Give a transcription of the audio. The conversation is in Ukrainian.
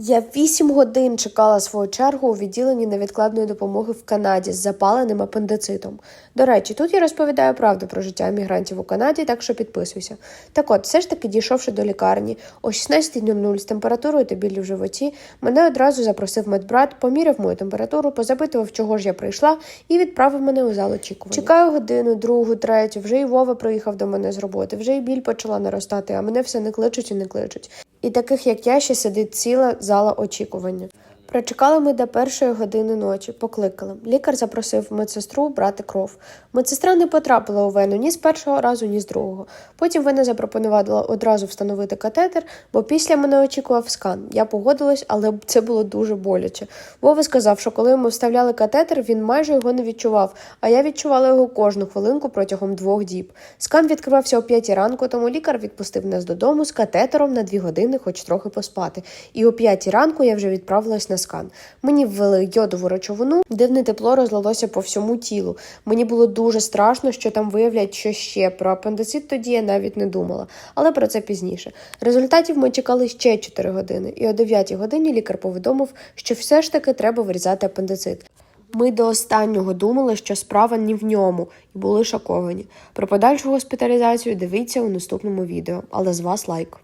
Я 8 годин чекала свою чергу у відділенні невідкладної допомоги в Канаді з запаленим апендицитом. До речі, тут я розповідаю правду про життя мігрантів у Канаді, так що підписуйся. Так от, все ж таки, дійшовши до лікарні о 16.00 з температурою та біллю в животі, мене одразу запросив медбрат, поміряв мою температуру, позапитував, чого ж я прийшла, і відправив мене у зал очікування. Чекаю годину, другу, третю. Вже і Вова приїхав до мене з роботи, вже і біль почала наростати, а мене все не кличуть і не кличуть. І таких, як я, ще сидить ціла зала очікування. Прочекали ми до першої години ночі, покликали. Лікар запросив медсестру брати кров. Медсестра не потрапила у вену ні з першого разу, ні з другого. Потім вона запропонувала одразу встановити катетер, бо після мене очікував скан. Я погодилась, але це було дуже боляче. Вова сказав, що коли йому вставляли катетер, він майже його не відчував, а я відчувала його кожну хвилинку протягом двох діб. Скан відкривався о п'ятій ранку, тому лікар відпустив нас додому з катетером на дві години, хоч трохи поспати. І о п'ятій ранку я вже відправилась на скан. Мені ввели йодову речовину, дивне тепло розлилося по всьому тілу. Мені було дуже страшно, що там виявлять що ще. Про апендицит тоді я навіть не думала, але про це пізніше. Результатів ми чекали ще 4 години, і о 9 годині лікар повідомив, що все ж таки треба вирізати апендицит. Ми до останнього думали, що справа не в ньому, і були шоковані. Про подальшу госпіталізацію дивіться у наступному відео, але з вас лайк.